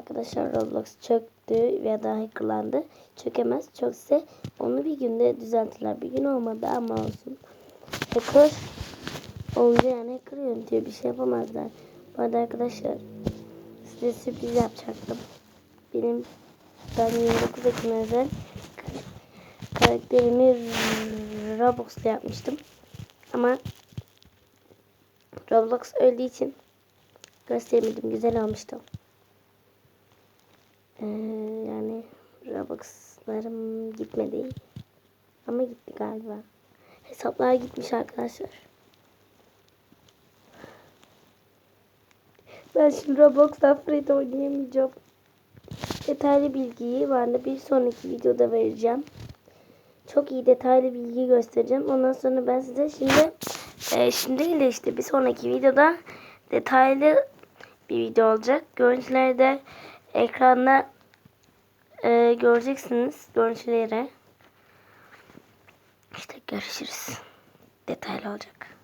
Arkadaşlar Roblox çöktü ya da hackerlandı. Çökemez. Çökse onu bir günde düzeltirler. Bir gün olmadı ama olsun. Hacker olunca yani hacker yönetiyor. Bir şey yapamazlar. Bu arada arkadaşlar size sürpriz yapacaktım. Benim ben 29 Ekim özel karakterimi Roblox'ta yapmıştım. Ama Roblox öldüğü için gösteremedim. Güzel olmuştu. Ee, yani Robux'larım gitmedi. Ama gitti galiba. Hesaplar gitmiş arkadaşlar. Ben şimdi Roblox'ta Fred oynayamayacağım. Detaylı bilgiyi ben de bir sonraki videoda vereceğim. Çok iyi detaylı bilgi göstereceğim. Ondan sonra ben size şimdi e, şimdi değil de işte bir sonraki videoda detaylı bir video olacak. Görüntüleri de ekranda e, göreceksiniz görüntüleri. İşte görüşürüz. Detaylı olacak.